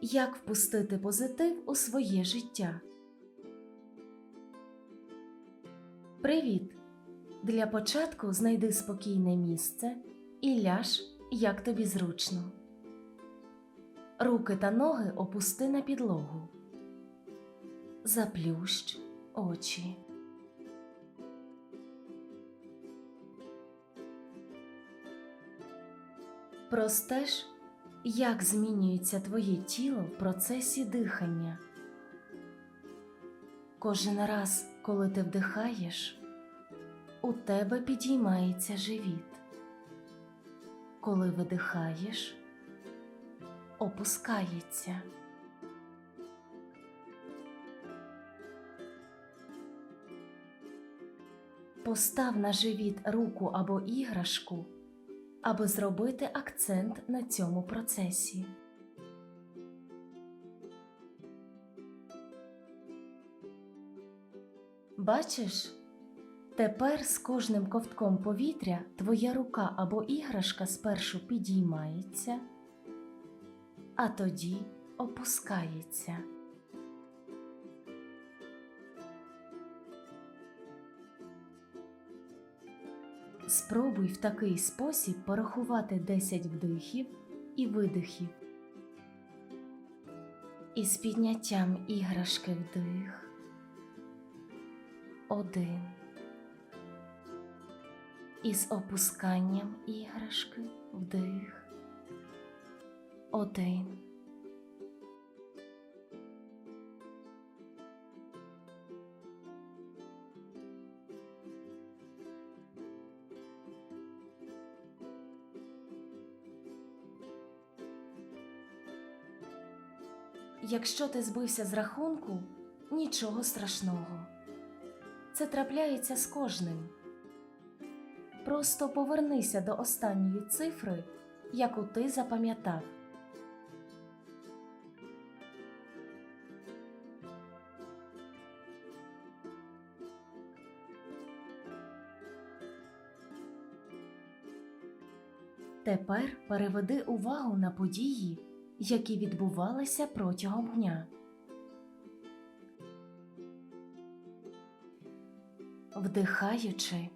як впустити позитив у своє життя. Привіт! Для початку знайди спокійне місце і ляж, як тобі зручно. Руки та ноги опусти на підлогу. Заплющ очі. Простеж, як змінюється твоє тіло в процесі дихання. Кожен раз, коли ти вдихаєш, у тебе підіймається живіт. Коли видихаєш, опускається. Постав на живіт руку або іграшку, аби зробити акцент на цьому процесі. Бачиш, тепер з кожним ковтком повітря твоя рука або іграшка спершу підіймається, а тоді опускається. Спробуй в такий спосіб порахувати 10 вдихів і видихів. Із підняттям іграшки вдих. Один. Із опусканням іграшки вдих. Один. Якщо ти збився з рахунку, нічого страшного. Це трапляється з кожним. Просто повернися до останньої цифри, яку ти запам'ятав. Тепер переведи увагу на події, які відбувалися протягом дня. Вдихаючи,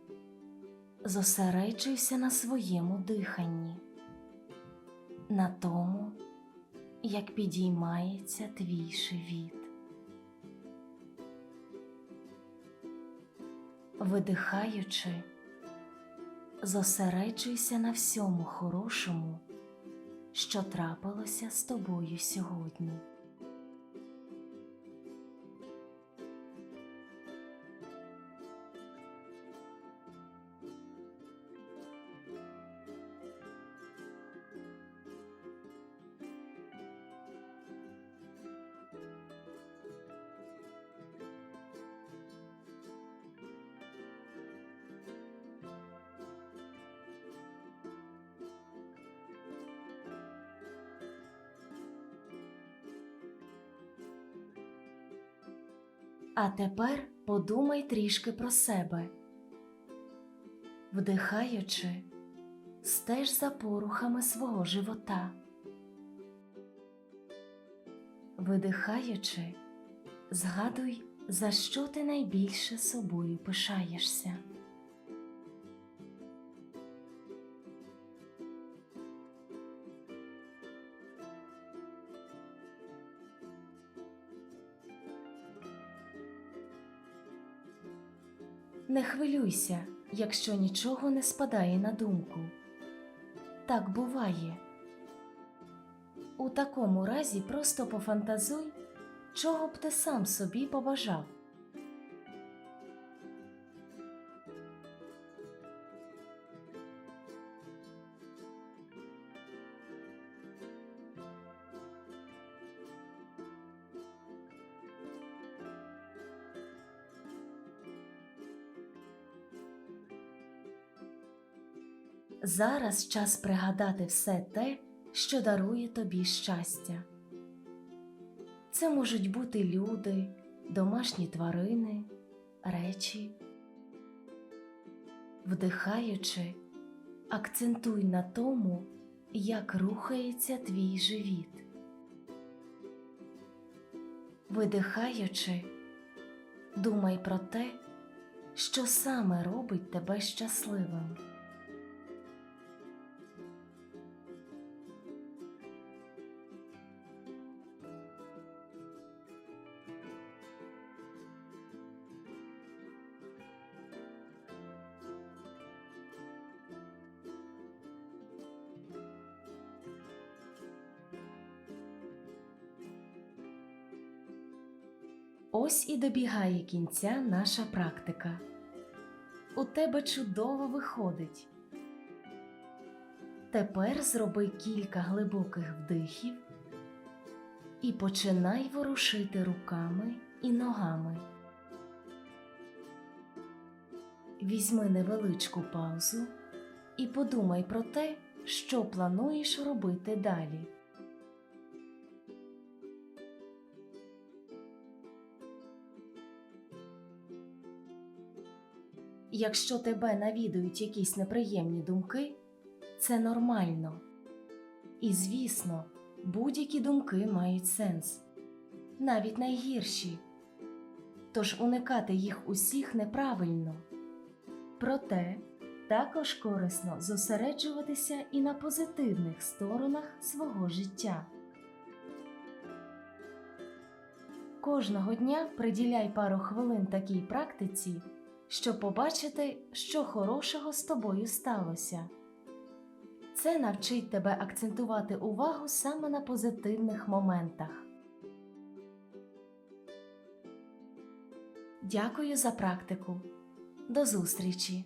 зосереджуйся на своєму диханні, на тому, як підіймається твій живіт. Видихаючи, зосереджуйся на всьому хорошому, що трапилося з тобою сьогодні. А тепер подумай трішки про себе. Вдихаючи, стеж за порухами свого живота. Видихаючи, згадуй, за що ти найбільше собою пишаєшся. Не хвилюйся, якщо нічого не спадає на думку. Так буває. У такому разі просто пофантазуй, чого б ти сам собі побажав. Зараз час пригадати все те, що дарує тобі щастя. Це можуть бути люди, домашні тварини, речі. Вдихаючи, акцентуй на тому, як рухається твій живіт. Видихаючи, думай про те, що саме робить тебе щасливим. Ось і добігає кінця наша практика. У тебе чудово виходить. Тепер зроби кілька глибоких вдихів і починай ворушити руками і ногами. Візьми невеличку паузу і подумай про те, що плануєш робити далі. Якщо тебе навідують якісь неприємні думки, це нормально. І звісно, будь-які думки мають сенс, навіть найгірші. Тож уникати їх усіх неправильно. Проте також корисно зосереджуватися і на позитивних сторонах свого життя. Кожного дня приділяй пару хвилин такій практиці, щоб побачити, що хорошого з тобою сталося. Це навчить тебе акцентувати увагу саме на позитивних моментах. Дякую за практику. До зустрічі!